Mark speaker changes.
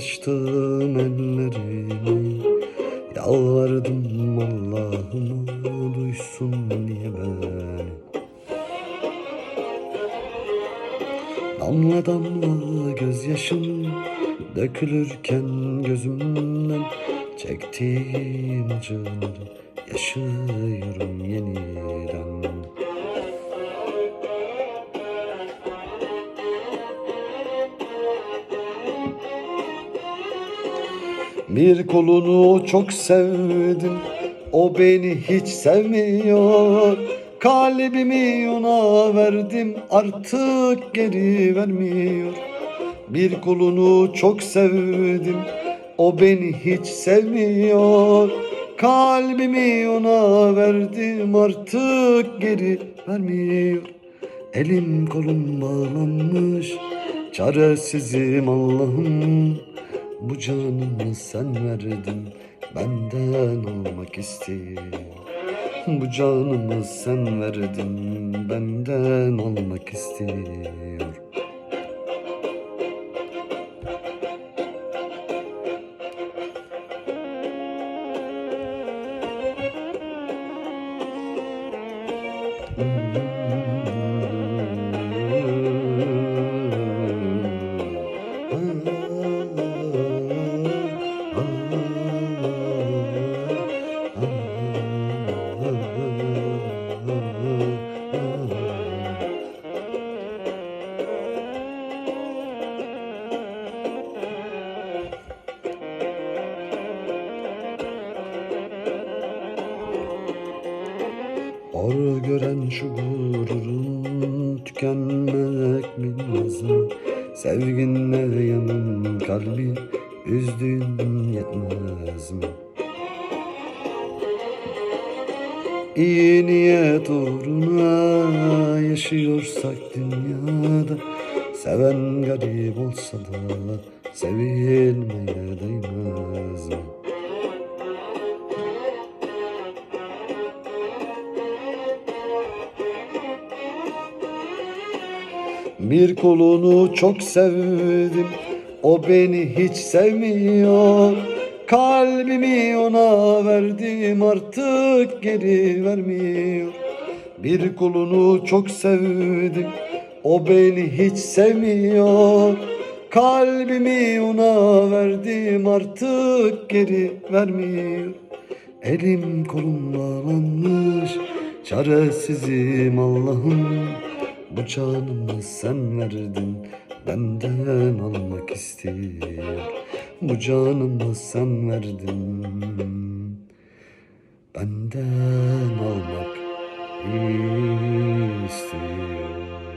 Speaker 1: açtım ellerimi. Yalvardım Allah'ıma duysun diye beni Damla damla gözyaşım dökülürken gözümden Çektiğim acıları yaşıyorum yeniden Bir kolunu çok sevdim O beni hiç sevmiyor. Kalbimi ona verdim Artık geri vermiyor. Bir kolunu çok sevdim O beni hiç sevmiyor. Kalbimi ona verdim Artık geri vermiyor. Elim kolum bağlanmış Çaresizim Allah'ım bu canımı sen verdin Benden almak istiyor Bu canımı sen verdin Benden almak istiyor Or gören şu gururun tükenmek bilmez mi? Sevginle yanın kalbi üzdüğün yetmez mi? İyi niyet uğruna yaşıyorsak dünyada Seven garip olsa da sevilmeye değmez mi? Bir kolunu çok sevdim O beni hiç sevmiyor. Kalbimi ona verdim artık geri vermiyor. Bir kolunu çok sevdim O beni hiç sevmiyor. Kalbimi ona verdim artık geri vermiyor. Elim kolum bağlanmış Çaresizim Allah'ım Bu canımı sen verdin Benden almak istiyor. Bu canımı sen verdin Benden almak istiyor